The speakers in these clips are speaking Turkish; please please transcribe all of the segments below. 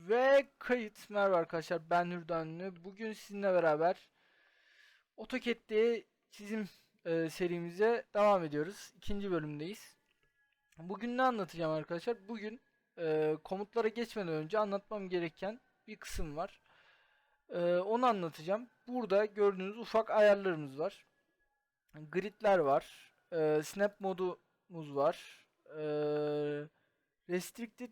Ve kayıt. Merhaba arkadaşlar ben Hürdanlı. Bugün sizinle beraber AutoCAD'de çizim e, serimize devam ediyoruz. İkinci bölümdeyiz. Bugün ne anlatacağım arkadaşlar? Bugün e, komutlara geçmeden önce anlatmam gereken bir kısım var. E, onu anlatacağım. Burada gördüğünüz ufak ayarlarımız var. Gridler var. E, snap modumuz var. E, restricted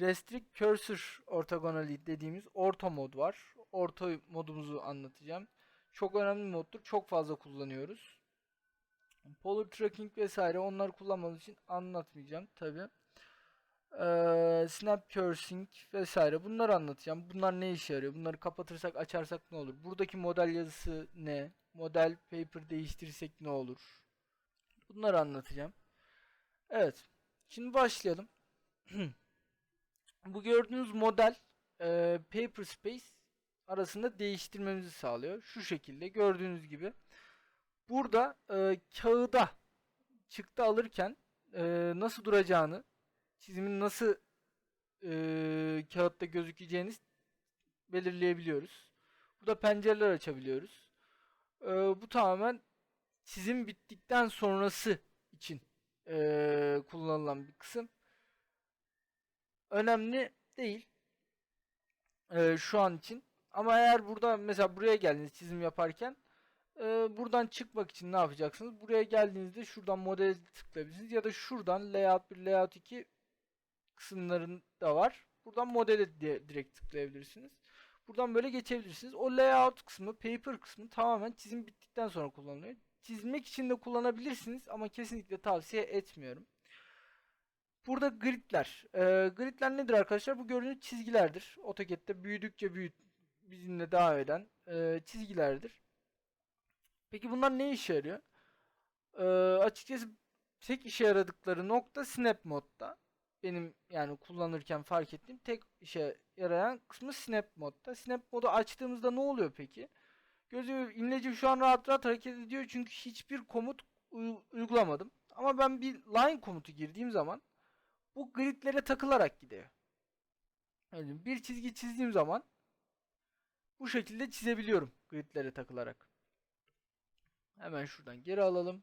Restrict Cursor Orthogonally dediğimiz orta mod var. Orta modumuzu anlatacağım. Çok önemli moddur. Çok fazla kullanıyoruz. Polar Tracking vesaire onları kullanmadığım için anlatmayacağım tabi. Ee, snap Cursing vesaire bunları anlatacağım. Bunlar ne işe yarıyor? Bunları kapatırsak açarsak ne olur? Buradaki model yazısı ne? Model paper değiştirirsek ne olur? Bunları anlatacağım. Evet. Şimdi başlayalım. Bu gördüğünüz model e, Paper Space arasında değiştirmemizi sağlıyor. Şu şekilde gördüğünüz gibi. Burada e, kağıda çıktı alırken e, nasıl duracağını, çizimin nasıl e, kağıtta gözükeceğini belirleyebiliyoruz. Burada pencereler açabiliyoruz. E, bu tamamen çizim bittikten sonrası için e, kullanılan bir kısım önemli değil e, şu an için. Ama eğer burada mesela buraya geldiniz çizim yaparken e, buradan çıkmak için ne yapacaksınız? Buraya geldiğinizde şuradan modele tıklayabilirsiniz ya da şuradan layout 1, layout 2 kısımlarında var. Buradan modele direkt tıklayabilirsiniz. Buradan böyle geçebilirsiniz. O layout kısmı, paper kısmı tamamen çizim bittikten sonra kullanılıyor. Çizmek için de kullanabilirsiniz ama kesinlikle tavsiye etmiyorum. Burada gridler. Ee, gridler nedir arkadaşlar? Bu gördüğünüz çizgilerdir. AutoCAD'de büyüdükçe büyüt bizimle devam eden e, çizgilerdir. Peki bunlar ne işe yarıyor? Ee, açıkçası tek işe yaradıkları nokta Snap modda. Benim yani kullanırken fark ettiğim tek işe yarayan kısmı Snap modda. Snap modu açtığımızda ne oluyor peki? Gözüm imlecim şu an rahat rahat hareket ediyor çünkü hiçbir komut uygulamadım. Ama ben bir line komutu girdiğim zaman bu gridlere takılarak gidiyor. Yani bir çizgi çizdiğim zaman bu şekilde çizebiliyorum gridlere takılarak. Hemen şuradan geri alalım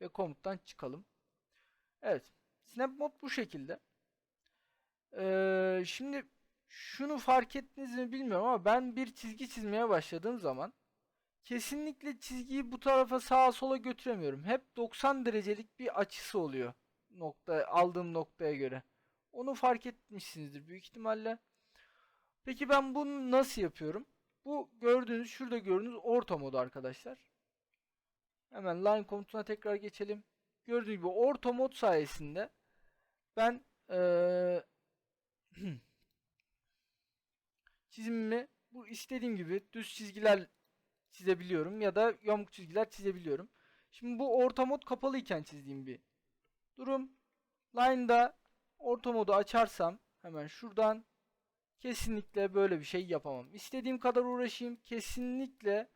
ve komuttan çıkalım. Evet. Snap mod bu şekilde. Ee, şimdi şunu fark ettiniz mi bilmiyorum ama ben bir çizgi çizmeye başladığım zaman kesinlikle çizgiyi bu tarafa sağa sola götüremiyorum. Hep 90 derecelik bir açısı oluyor nokta aldığım noktaya göre. Onu fark etmişsinizdir büyük ihtimalle. Peki ben bunu nasıl yapıyorum? Bu gördüğünüz şurada gördüğünüz orta modu arkadaşlar. Hemen line komutuna tekrar geçelim. Gördüğünüz gibi orta mod sayesinde ben ee, çizimimi bu istediğim gibi düz çizgiler çizebiliyorum ya da yamuk çizgiler çizebiliyorum. Şimdi bu orta mod kapalıyken çizdiğim bir durum. Line'da orta modu açarsam hemen şuradan kesinlikle böyle bir şey yapamam. İstediğim kadar uğraşayım kesinlikle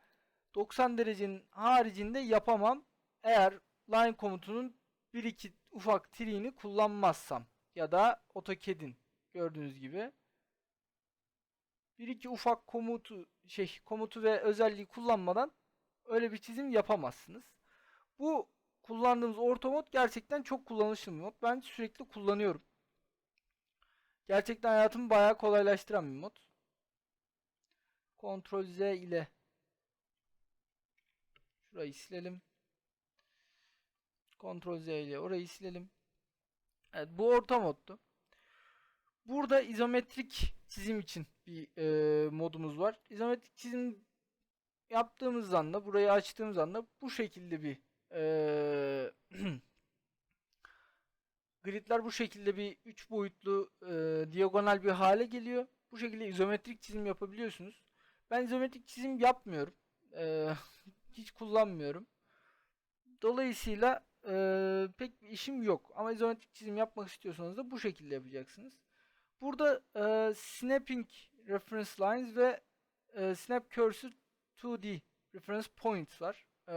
90 derecenin haricinde yapamam. Eğer line komutunun bir iki ufak triğini kullanmazsam ya da AutoCAD'in gördüğünüz gibi bir iki ufak komutu şey komutu ve özelliği kullanmadan öyle bir çizim yapamazsınız. Bu kullandığımız orta mod gerçekten çok kullanışlı bir mod. Ben sürekli kullanıyorum. Gerçekten hayatımı bayağı kolaylaştıran bir mod. Ctrl Z ile şurayı silelim. Ctrl Z ile orayı silelim. Evet bu orta moddu. Burada izometrik çizim için bir e, modumuz var. İzometrik çizim yaptığımız anda burayı açtığımız anda bu şekilde bir ee, gridler bu şekilde bir 3 boyutlu e, diagonal bir hale geliyor. Bu şekilde izometrik çizim yapabiliyorsunuz. Ben izometrik çizim yapmıyorum. Ee, hiç kullanmıyorum. Dolayısıyla e, pek bir işim yok. Ama izometrik çizim yapmak istiyorsanız da bu şekilde yapacaksınız. Burada e, snapping reference lines ve e, snap cursor 2D reference points var. E,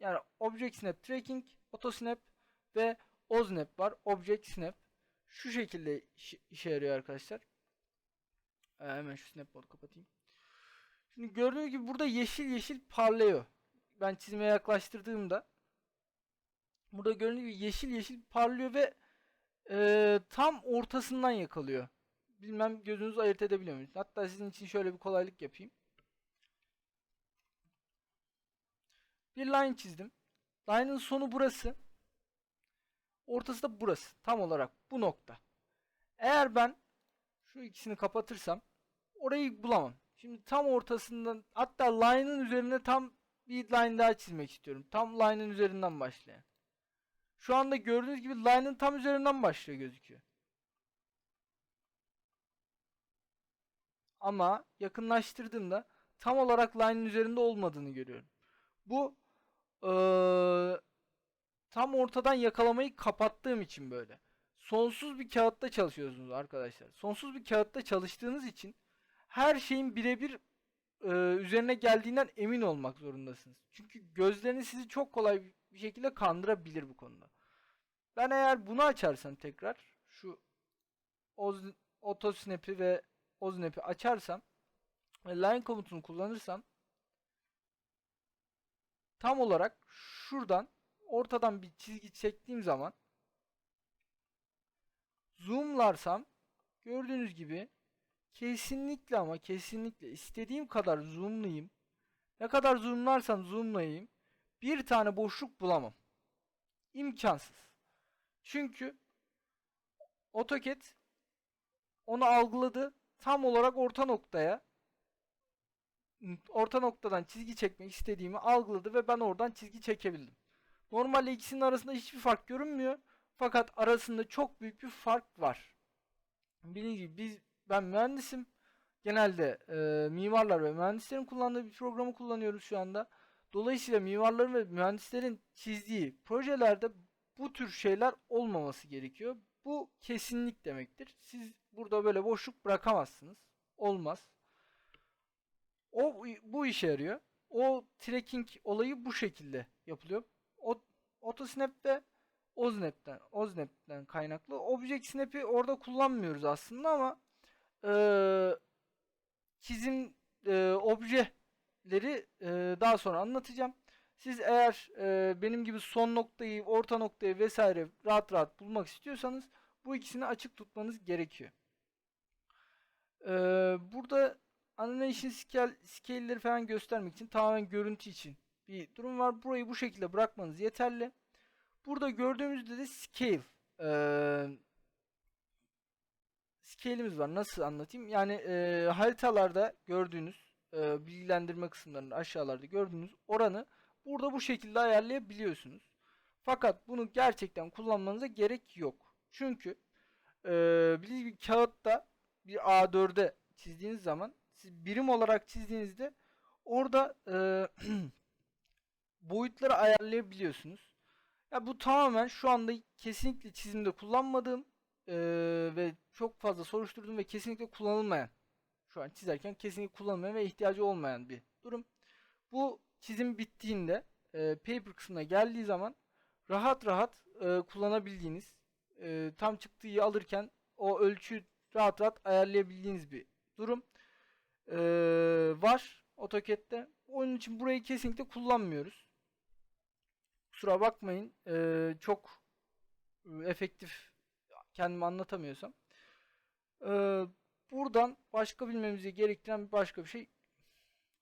yani Object Snap Tracking, Auto Snap ve OSnap var. Object Snap. şu şekilde iş- işe yarıyor arkadaşlar. Ee, hemen şu snap modu kapatayım. Şimdi gördüğünüz gibi burada yeşil yeşil parlıyor. Ben çizime yaklaştırdığımda burada gördüğünüz gibi yeşil yeşil parlıyor ve e, tam ortasından yakalıyor. Bilmem gözünüz ayırt edebiliyor muyuz? Hatta sizin için şöyle bir kolaylık yapayım. Bir line çizdim. Line'ın sonu burası. Ortası da burası. Tam olarak bu nokta. Eğer ben şu ikisini kapatırsam orayı bulamam. Şimdi tam ortasından hatta line'ın üzerine tam bir line daha çizmek istiyorum. Tam line'ın üzerinden başlayan. Şu anda gördüğünüz gibi line'ın tam üzerinden başlıyor gözüküyor. Ama yakınlaştırdığımda tam olarak line'ın üzerinde olmadığını görüyorum. Bu eee, tam ortadan yakalamayı kapattığım için böyle. Sonsuz bir kağıtta çalışıyorsunuz arkadaşlar. Sonsuz bir kağıtta çalıştığınız için her şeyin birebir eee, üzerine geldiğinden emin olmak zorundasınız. Çünkü gözleriniz sizi çok kolay bir şekilde kandırabilir bu konuda. Ben eğer bunu açarsam tekrar şu Oz, Autosnap'i ve Oznap'i açarsam ve line komutunu kullanırsam tam olarak şuradan ortadan bir çizgi çektiğim zaman zoomlarsam gördüğünüz gibi kesinlikle ama kesinlikle istediğim kadar zoomlayayım. Ne kadar zoomlarsam zoomlayayım bir tane boşluk bulamam. İmkansız. Çünkü AutoCAD onu algıladı. Tam olarak orta noktaya orta noktadan çizgi çekmek istediğimi algıladı ve ben oradan çizgi çekebildim. Normalde ikisinin arasında hiçbir fark görünmüyor. Fakat arasında çok büyük bir fark var. Bildiğiniz gibi biz ben mühendisim. Genelde e, mimarlar ve mühendislerin kullandığı bir programı kullanıyoruz şu anda. Dolayısıyla mimarların ve mühendislerin çizdiği projelerde bu tür şeyler olmaması gerekiyor. Bu kesinlik demektir. Siz burada böyle boşluk bırakamazsınız. Olmaz. O bu işe yarıyor. O tracking olayı bu şekilde yapılıyor. O Autosnap ve Oznap'ten, Oznap'ten kaynaklı. Object Snap'i orada kullanmıyoruz aslında ama eee çizim eee, objeleri eee, daha sonra anlatacağım. Siz eğer eee, benim gibi son noktayı, orta noktayı vesaire rahat rahat bulmak istiyorsanız bu ikisini açık tutmanız gerekiyor. Eee, burada animation scale, scale'leri falan göstermek için tamamen görüntü için bir durum var. Burayı bu şekilde bırakmanız yeterli. Burada gördüğümüzde de scale eee scale'imiz var. Nasıl anlatayım? Yani eee, haritalarda gördüğünüz eee, bilgilendirme kısımlarında aşağılarda gördüğünüz oranı burada bu şekilde ayarlayabiliyorsunuz. Fakat bunu gerçekten kullanmanıza gerek yok. Çünkü bildiğiniz gibi kağıtta bir A4'e çizdiğiniz zaman siz birim olarak çizdiğinizde orada eee, boyutları ayarlayabiliyorsunuz. Ya bu tamamen şu anda kesinlikle çizimde kullanmadığım eee, ve çok fazla soruşturduğum ve kesinlikle kullanılmayan şu an çizerken kesinlikle kullanılmayan ve ihtiyacı olmayan bir durum. Bu çizim bittiğinde eee, paper kısmına geldiği zaman rahat rahat eee, kullanabildiğiniz eee, tam çıktığı alırken o ölçüyü rahat rahat ayarlayabildiğiniz bir durum eee, var AutoCAD'de. Onun için burayı kesinlikle kullanmıyoruz. Kusura bakmayın. eee, çok e, efektif kendimi anlatamıyorsam. Eee, buradan başka bilmemizi gerektiren başka bir şey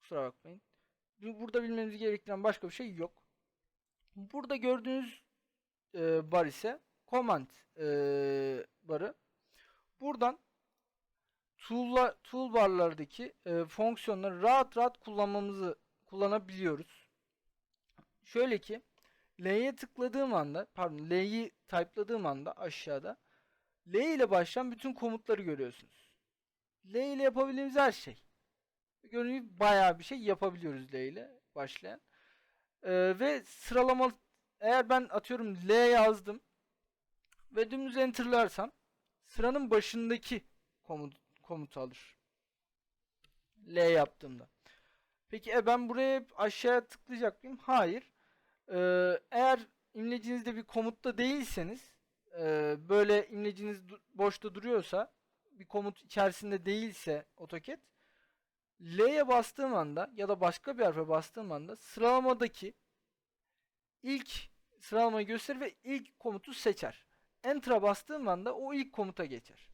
kusura bakmayın. Bu- Burada bilmemizi gerektiren başka bir şey yok. Burada gördüğünüz eee, bar ise command eee, barı. Buradan tool'la, toolbar'lardaki eee, fonksiyonları rahat rahat kullanmamızı kullanabiliyoruz. Şöyle ki L'ye tıkladığım anda, pardon L'yi type'ladığım anda aşağıda L ile başlayan bütün komutları görüyorsunuz. L ile yapabildiğimiz her şey. Gördüğünüz gibi bayağı bir şey yapabiliyoruz L ile başlayan. Ee, ve sıralama eğer ben atıyorum L yazdım ve dümdüz enter'larsam sıranın başındaki komut, komutu alır. L yaptığımda. Peki e ben buraya aşağıya tıklayacak mıyım? Hayır. Ee, eğer imlecinizde bir komutta değilseniz e, böyle imleciniz boşta duruyorsa bir komut içerisinde değilse AutoCAD L'ye bastığım anda ya da başka bir harfe bastığım anda sıralamadaki ilk sıralamayı gösterir ve ilk komutu seçer. Enter'a bastığım anda o ilk komuta geçer.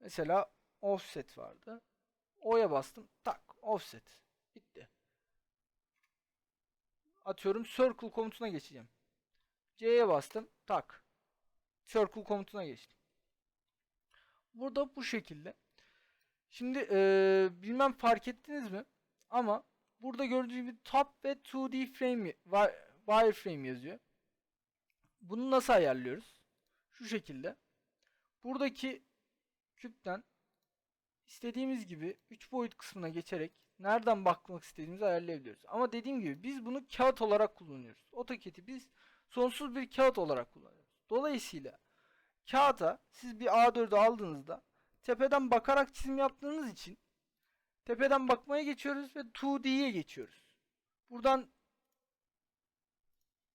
Mesela offset vardı. O'ya bastım. Tak. Offset. Bitti. Atıyorum circle komutuna geçeceğim. C'ye bastım. Tak. Circle komutuna geçtim. Burada bu şekilde. Şimdi eee, bilmem fark ettiniz mi? Ama burada gördüğünüz gibi top ve 2D frame wi- wireframe yazıyor. Bunu nasıl ayarlıyoruz? Şu şekilde. Buradaki küpten istediğimiz gibi 3 boyut kısmına geçerek nereden bakmak istediğimizi ayarlayabiliyoruz. Ama dediğim gibi biz bunu kağıt olarak kullanıyoruz. AutoCAD'i biz sonsuz bir kağıt olarak kullanıyoruz. Dolayısıyla kağıta siz bir A4'ü aldığınızda tepeden bakarak çizim yaptığınız için tepeden bakmaya geçiyoruz ve 2D'ye geçiyoruz. Buradan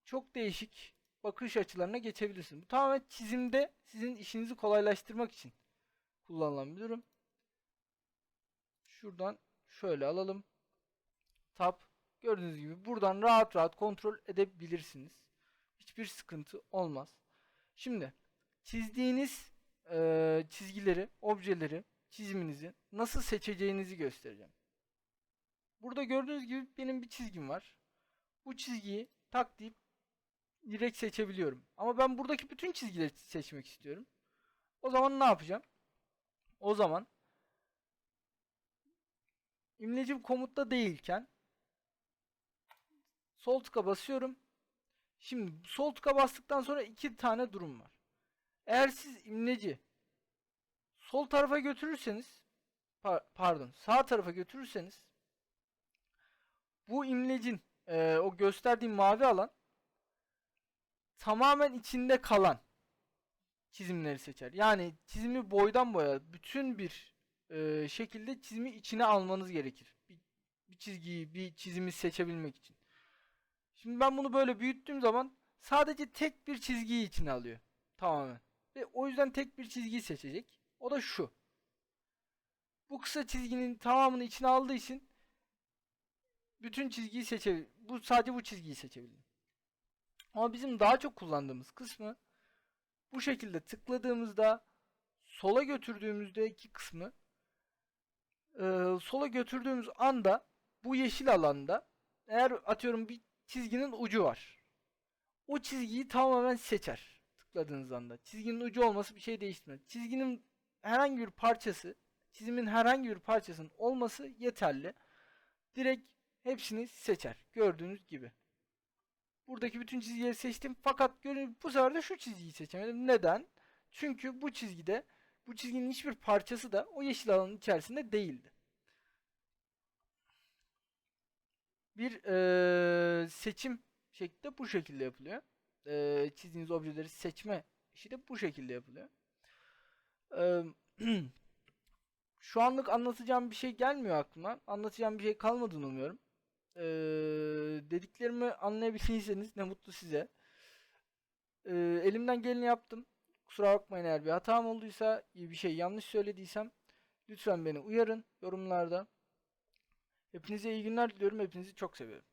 çok değişik bakış açılarına geçebilirsiniz. Bu tamamen çizimde sizin işinizi kolaylaştırmak için kullanılan bir durum. Şuradan şöyle alalım. Tab. Gördüğünüz gibi buradan rahat rahat kontrol edebilirsiniz. Hiçbir sıkıntı olmaz. Şimdi çizdiğiniz eee, çizgileri, objeleri, çiziminizi nasıl seçeceğinizi göstereceğim. Burada gördüğünüz gibi benim bir çizgim var. Bu çizgiyi tak deyip direkt seçebiliyorum. Ama ben buradaki bütün çizgileri seçmek istiyorum. O zaman ne yapacağım? O zaman imlecim komutta değilken sol tıka basıyorum. Şimdi sol tıka bastıktan sonra iki tane durum var. Eğer siz imleci sol tarafa götürürseniz par- pardon sağ tarafa götürürseniz bu imlecin eee, o gösterdiğim mavi alan tamamen içinde kalan çizimleri seçer. Yani çizimi boydan boya bütün bir eee, şekilde çizimi içine almanız gerekir. Bir, bir çizgiyi, bir çizimi seçebilmek için. Şimdi ben bunu böyle büyüttüğüm zaman sadece tek bir çizgiyi içine alıyor. Tamamen. Ve o yüzden tek bir çizgiyi seçecek. O da şu. Bu kısa çizginin tamamını içine aldığı için bütün çizgiyi seçebilir. Bu sadece bu çizgiyi seçebilir. Ama bizim daha çok kullandığımız kısmı bu şekilde tıkladığımızda sola götürdüğümüzdeki kısmı eee, sola götürdüğümüz anda bu yeşil alanda eğer atıyorum bir çizginin ucu var. O çizgiyi tamamen seçer tıkladığınız anda. Çizginin ucu olması bir şey değiştirmez. Çizginin herhangi bir parçası, çizimin herhangi bir parçasının olması yeterli. Direkt hepsini seçer. Gördüğünüz gibi. Buradaki bütün çizgileri seçtim. Fakat görün bu sefer de şu çizgiyi seçemedim. Neden? Çünkü bu çizgide bu çizginin hiçbir parçası da o yeşil alanın içerisinde değildi. Bir eee, seçim şekli de bu şekilde yapılıyor. Eee, çizdiğiniz objeleri seçme işi de bu şekilde yapılıyor. Eee, şu anlık anlatacağım bir şey gelmiyor aklıma. Anlatacağım bir şey kalmadığını umuyorum. Eee, dediklerimi anlayabildiyseniz ne mutlu size. Eee, elimden geleni yaptım. Kusura bakmayın eğer bir hatam olduysa, bir şey yanlış söylediysem lütfen beni uyarın yorumlarda. Hepinize iyi günler diliyorum. Hepinizi çok seviyorum.